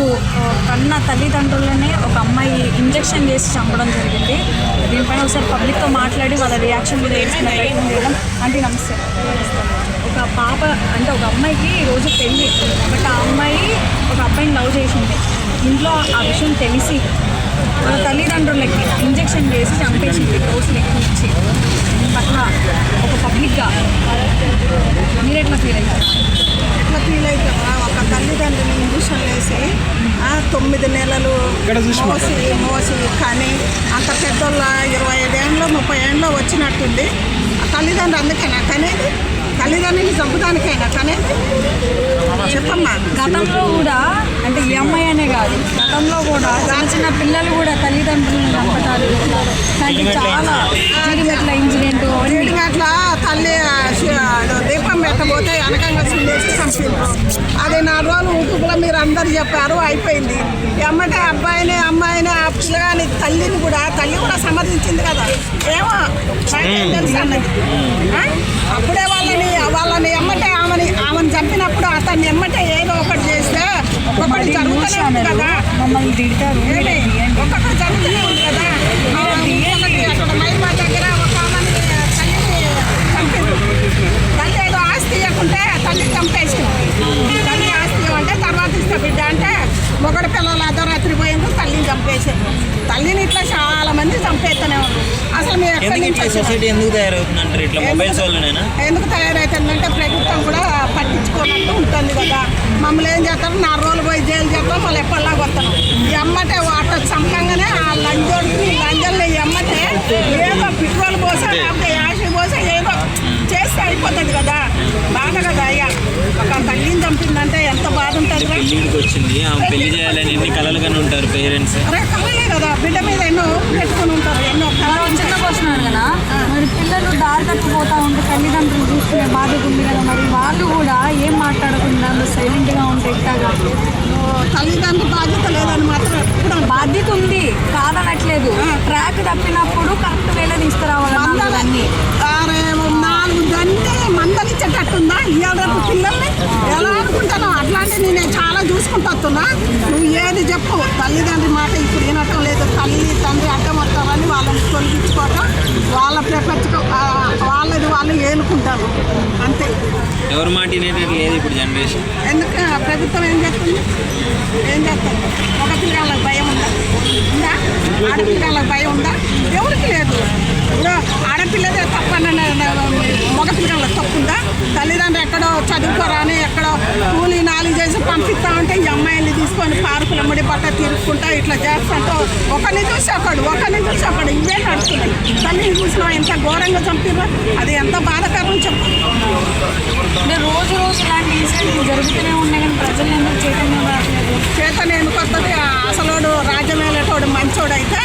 ఆ, కన్న తల్లిదండ్రులనే ఒక అమ్మాయి ఇంజెక్షన్ చేసి చంపడం జరిగింది. దీనిపైన ఒకసారి పబ్లిక్తో మాట్లాడి వాళ్ళ రియాక్షన్ మీద వేసుకునే చేయడం. అంటే నమస్తే. ఒక పాప అంటే ఒక అమ్మాయికి ఈరోజు పెళ్ళి. బట్ ఆ అమ్మాయి ఒక అబ్బాయిని లవ్ చేసింది. ఇంట్లో ఆ విషయం తెలిసి వాళ్ళ తల్లిదండ్రులకి ఇంజెక్షన్ చేసి చంపేసింది డోసులు ఎక్కువ ఇచ్చి పట్ల ఒక పబ్లిక్గా మీరు ఎట్లా ఫీల్ అయ్యారు ఎట్లా ఫీల్ అవుతావా ఒక తల్లిదండ్రులు ఇంజక్షన్ వేసి ఆ, నెలలు మోసి మోసి కానీ అంత పెద్దోళ్ళ ఇరవై ఐదేళ్ళు ముప్పై ఏళ్ళు వచ్చినట్టుంది. ఆ తల్లిదండ్రులు అందుకేనా కనేది తల్లిదండ్రులు చంపడానికైనా కనేది చెప్పమ్మా. గతంలో కూడా అంటే ఈ అమ్మాయి అనే కాదు గతంలో కూడా చిన్న చిన్న పిల్లలు కూడా తల్లిదండ్రులను చంపటాలు చాలా ఇన్సిడెంట్ ఏడు గంటల తల్లి ఆ, శి- ఆ, దీపం పెట్టబోతే వెనకంగా చిందేసి చంపిండ్రు అది నా రోజులు ఊటుకులో మీరు అందరు చెప్పారు అయిపోయింది. ఎమ్మటే అబ్బాయిని అమ్మాయిని ఆ పిల్లగాని తల్లిని కూడా తల్లి కూడా సమర్థించింది కదా. ఏమో? నాకేం తెలుసు అన్నది? అప్పుడే వాళ్ళని వాళ్ళని ఎమ్మటే ఆమెని ఆమెను చంపినప్పుడు అతన్ని ఎమ్మటే ఏదో ఒకటి చేస్తే ఒకటి జరుగుతూనే ఉంది కదా? ఒక్కొక్కటి జరుగుతూనే ఉంది కదా ఆ, ఇంకొకటి అక్కడ మైబా దగ్గర ఒక ఆమెని తల్లిని చంపిండ్రు. తల్లి ఏదో ఆస్తి ఇవ్వకుంటే తల్లి చంపేసింది తల్లి ఆస్తి ఇవ్వంటే తర్వాత ఇస్తే బిడ్డ అంటే మొగడు పిల్లలు అర్ధరాత్రి పోయిండ్రు తల్లిని చంపేసారు తల్లిని ఇట్లా చాలా మంది చంపేస్తూనే ఉన్నారు. అసలు ఎక్కడి నుంచి వచ్చినారు? సొసైటీ ఎందుకు తయారవుతుందంటారు? ఇట్లా మొబైల్స్ వల్లనేనా ఎందుకు తయారవుతుందంటే ప్రభుత్వం కూడా పట్టించుకోనట్టు ఉంటుంది కదా. మమ్మల్ని ఏం చేస్తారు? నా రోజులు పోయి జైలు చేస్తాం మళ్ళీ ఎప్పటిలాగా వస్తాం ఈ అమ్మటే వాటర్ చంపంగానే ఆ లంజోడికి లంజల్ని ఈ రా? పెళ్ళికి వచ్చింది. ఆమె పెళ్ళి చేయాలని ఎన్ని కలలు కానీ ఉంటారు పేరెంట్స్. అరే కలలే కదా బిడ్డ మీద ఎన్నో పెట్టుకుని ఉంటారు ఎన్నో కలలు చిన్న క్వశ్చన్ అడగనా? మరి పిల్లలు దారి తప్పిపోతా ఉంటే తల్లిదండ్రులు చూసుకునే బాధ్యత ఉంది కదా మరి? వాళ్ళు కూడా ఏం మాట్లాడకుండా సైలెంట్గా ఉంటే ఎట్టాగా తల్లిదండ్రుల బాధ్యత లేదని మాత్రం ఎప్పుడు. బాధ్యత ఉంది కాదనట్లేదు. ట్రాక్ తప్పినప్పుడు కరెక్ట్ వేళ తీసుకురావాలి అన్ని అరే నాలుగు గంటే మందలిచ్చేటట్టుందా? ఇవాళ రేపు పిల్లల్ని? వస్తున్నా నువ్వు ఏది చెప్పు తల్లిదండ్రి మాట ఇప్పుడు వినటం లేదు తల్లి తండ్రి అడ్డం వస్తారని వాళ్ళని తొలగించుకోవటం వాళ్ళ ప్రపంచ వాళ్ళది వాళ్ళు ఏలుకుంటారు అంతే ఎవరి మాట లేదు ఇప్పుడు జనరేషన్ ఎందుకు ప్రభుత్వం ఏం చేస్తుంది ఏం చేస్తుంది ఒక పిల్లలకు భయం ఉందా ఉందా ఆడపిల్లలకు భయం ఉందా ఎవరికి లేదు ఆడపిల్లదే తప్పని మగ పిల్లలకు తప్పుందా తల్లిదండ్రులు ఎక్కడో చదువుకోరాని ఎక్కడో కూలీ నాలుగు చేసి పంపిస్తా ఉంటే ఈ అమ్మాయిని పార్కుల ముడి పట్ట తిరుక్కుంటా ఇట్లా చేస్తుంటూ ఒకరిని చూసి ఒకడు ఒకరిని చూసి ఒకడు. ఇవే నడుస్తున్నాయి. తల్లిని చూసినా ఎంత ఘోరంగా చంపిర్రు అది ఎంత బాధాకరం చెప్పు. అంటే రోజు రోజు ఇలాంటి ఇన్సిడెంట్లు జరుగుతూనే ఉన్నాయి కానీ ప్రజలు ఎందుకు చైతన్యం రావట్లేదు? చేతనే కొత్తది అసలోడు రాజ్యమేలేటోడు మంచోడు అయితే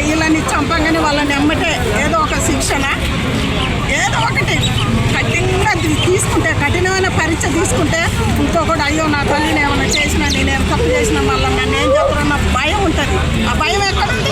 వీళ్ళని చంపగానే వాళ్ళని ఎమ్మటే ఏదో ఒక శిక్షణ ఏదో ఒకటి. కఠినంగా తీసుకుంటే కఠినమైన పరీక్ష తీసుకుంటే ఇంకొకటి అయ్యో నా చేసినా మళ్ళీ నన్ను ఏం చెప్తారన్న భయం ఉంటుంది. ఆ భయం ఎక్కడుంది